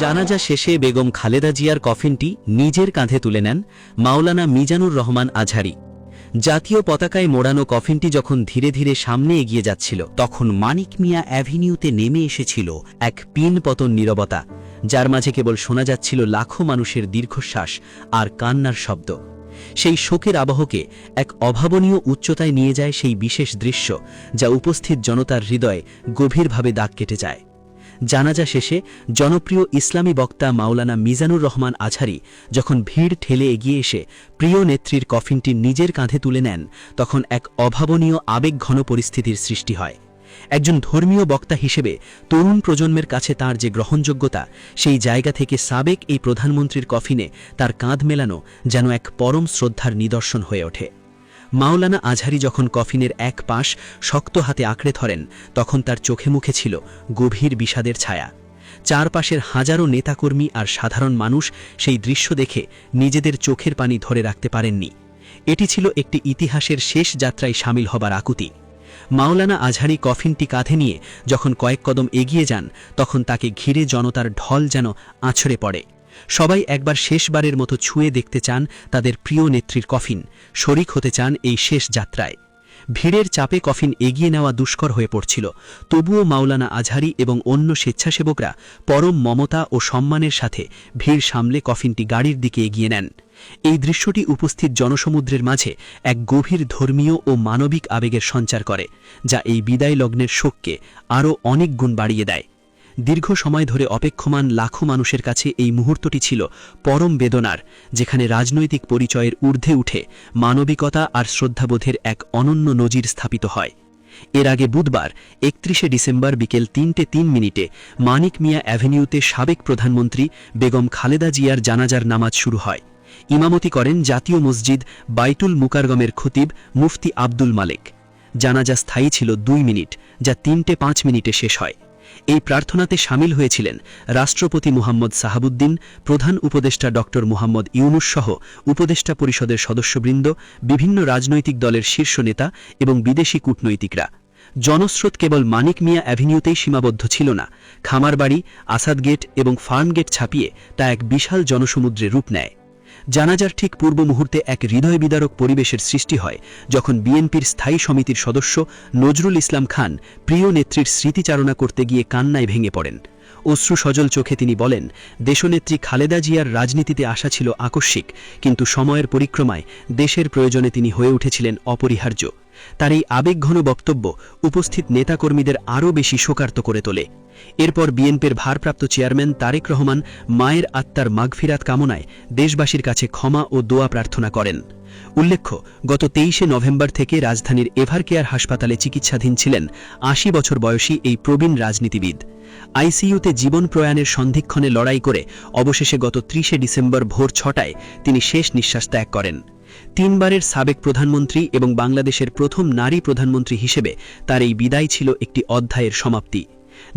জানাজা শেষে বেগম খালেদা জিয়ার কফিনটি নিজের কাঁধে তুলে নেন মাওলানা মিজানুর রহমান আঝারি জাতীয় পতাকায় মোড়ানো কফিনটি যখন ধীরে ধীরে সামনে এগিয়ে যাচ্ছিল, তখন মানিক মিয়া অ্যাভিনিউতে নেমে এসেছিল এক পিন পতন নীরবতা, যার মাঝে কেবল শোনা যাচ্ছিল লাখো মানুষের দীর্ঘশ্বাস আর কান্নার শব্দ। সেই শোকের আবহকে এক অভাবনীয় উচ্চতায় নিয়ে যায় সেই বিশেষ দৃশ্য, যা উপস্থিত জনতার হৃদয়ে গভীরভাবে দাগ কেটে যায়। জানাজা শেষে জনপ্রিয় ইসলামী বক্তা মাওলানা মিজানুর রহমান আছারি যখন ভিড় ঠেলে এগিয়ে এসে প্রিয় নেত্রীর কফিনটি নিজের কাঁধে তুলে নেন, তখন এক অভাবনীয় আবেগঘন পরিস্থিতির সৃষ্টি হয়। একজন ধর্মীয় বক্তা হিসেবে তরুণ প্রজন্মের কাছে তার যে গ্রহণযোগ্যতা, সেই জায়গা থেকে সাবেক এই প্রধানমন্ত্রীর কফিনে তার কাঁধ মেলানো যেন এক পরম শ্রদ্ধার নিদর্শন হয়ে ওঠে। মাওলানা আঝারি যখন কফিনের এক পাশ শক্ত হাতে আঁকড়ে ধরেন, তখন তার চোখে মুখে ছিল গভীর বিষাদের ছায়া। চারপাশের হাজারো নেতাকর্মী আর সাধারণ মানুষ সেই দৃশ্য দেখে নিজেদের চোখের পানি ধরে রাখতে পারেননি। এটি ছিল একটি ইতিহাসের শেষ যাত্রায় সামিল হবার আকুতি। মাওলানা আঝারি কফিনটি কাঁধে নিয়ে যখন কয়েক কদম এগিয়ে যান, তখন তাকে ঘিরে জনতার ঢল যেন আছড়ে পড়ে। সবাই একবার শেষবারের মতো ছুঁয়ে দেখতে চান তাদের প্রিয় নেত্রীর কফিন, শরিক হতে চান এই শেষ যাত্রায়। ভিড়ের চাপে কফিন এগিয়ে নেওয়া দুষ্কর হয়ে পড়ছিল। তবুও মাওলানা আঝারি এবং অন্য স্বেচ্ছাসেবকরা পরম মমতা ও সম্মানের সাথে ভিড় সামলে কফিনটি গাড়ির দিকে এগিয়ে নেন। এই দৃশ্যটি উপস্থিত জনসমুদ্রের মাঝে এক গভীর ধর্মীয় ও মানবিক আবেগের সঞ্চার করে, যা এই বিদায় লগ্নের শোককে আরও অনেক গুণ বাড়িয়ে দেয়। দীর্ঘ সময় ধরে অপেক্ষমান লাখো মানুষের কাছে এই মুহূর্তটি ছিল পরম বেদনার, যেখানে রাজনৈতিক পরিচয়ের ঊর্ধ্বে উঠে মানবিকতা আর শ্রদ্ধাবোধের এক অনন্য নজির স্থাপিত হয়। এর আগে বুধবার, একত্রিশে ডিসেম্বর বিকেল তিনটে তিন মিনিটে মানিক মিয়া অ্যাভিনিউতে সাবেক প্রধানমন্ত্রী বেগম খালেদা জিয়ার জানাজার নামাজ শুরু হয়। ইমামতি করেন জাতীয় মসজিদ বাইতুল মুকারগমের খতিব মুফতি আব্দুল মালেক। জানাজা স্থায়ী ছিল দুই মিনিট, যা তিনটে পাঁচ মিনিটে শেষ হয়। এই প্রার্থনাতে সামিল হয়েছিলেন রাষ্ট্রপতি মুহাম্মদ সাহাবুদ্দিন, প্রধান উপদেষ্টা ড মুহাম্মদ ইউনুস সহ উপদেষ্টা পরিষদের সদস্যবৃন্দ, বিভিন্ন রাজনৈতিক দলের শীর্ষ নেতা এবং বিদেশি কূটনৈতিকরা। জনস্রোত কেবল মানিক মিয়া অ্যাভিনিউতেই সীমাবদ্ধ ছিল না। খামারবাড়ি, আসাদ গেট এবং ফার্ম গেট ছাপিয়ে তা এক বিশাল জনসমুদ্রে রূপ নেয়। জানাজার ঠিক পূর্ব মুহূর্তে এক হৃদয় বিদারক পরিবেশের সৃষ্টি হয়, যখন বিএনপির স্থায়ী সমিতির সদস্য নজরুল ইসলাম খান প্রিয় নেত্রীর স্মৃতিচারণা করতে গিয়ে কান্নায় ভেঙে পড়েন। অশ্রু সজল চোখে তিনি বলেন, দেশনেত্রী খালেদা জিয়ার রাজনীতিতে আসা ছিল আকস্মিক, কিন্তু সময়ের পরিক্রমায় দেশের প্রয়োজনে তিনি হয়ে উঠেছিলেন অপরিহার্য। তার এই আবেগঘন বক্তব্য উপস্থিত নেতাকর্মীদের আরও বেশি শোকার্ত করে তোলে। এরপর বিএনপির ভারপ্রাপ্ত চেয়ারম্যান তারেক রহমান মায়ের আত্মার মাগফিরাত কামনায় দেশবাসীর কাছে ক্ষমা ও দোয়া প্রার্থনা করেন। উল্লেখ্য, গত তেইশে নভেম্বর থেকে রাজধানীর এভারকেয়ার হাসপাতালে চিকিৎসাধীন ছিলেন আশি বছর বয়সী এই প্রবীণ রাজনীতিবিদ। আইসিইউতে জীবন প্রয়াণের সন্ধিক্ষণে লড়াই করে অবশেষে গত ত্রিশে ডিসেম্বর ভোর ছটায় তিনি শেষ নিঃশ্বাস ত্যাগ করেন। তিনবারের সাবেক প্রধানমন্ত্রী এবং বাংলাদেশের প্রথম নারী প্রধানমন্ত্রী হিসেবে তার এই বিদায় ছিল একটি অধ্যায়ের সমাপ্তি।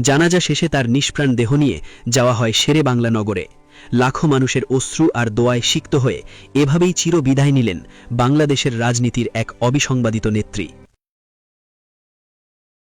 জানাজা শেষে তার নিষ্প্রাণ দেহ নিয়ে যাওয়া হয় শেরে বাংলা নগরে। লাখো মানুষের অশ্রু আর দোয়ায় সিক্ত হয়ে এভাবেই চির বিদায় নিলেন বাংলাদেশের রাজনীতির এক অবিসংবাদিত নেত্রী।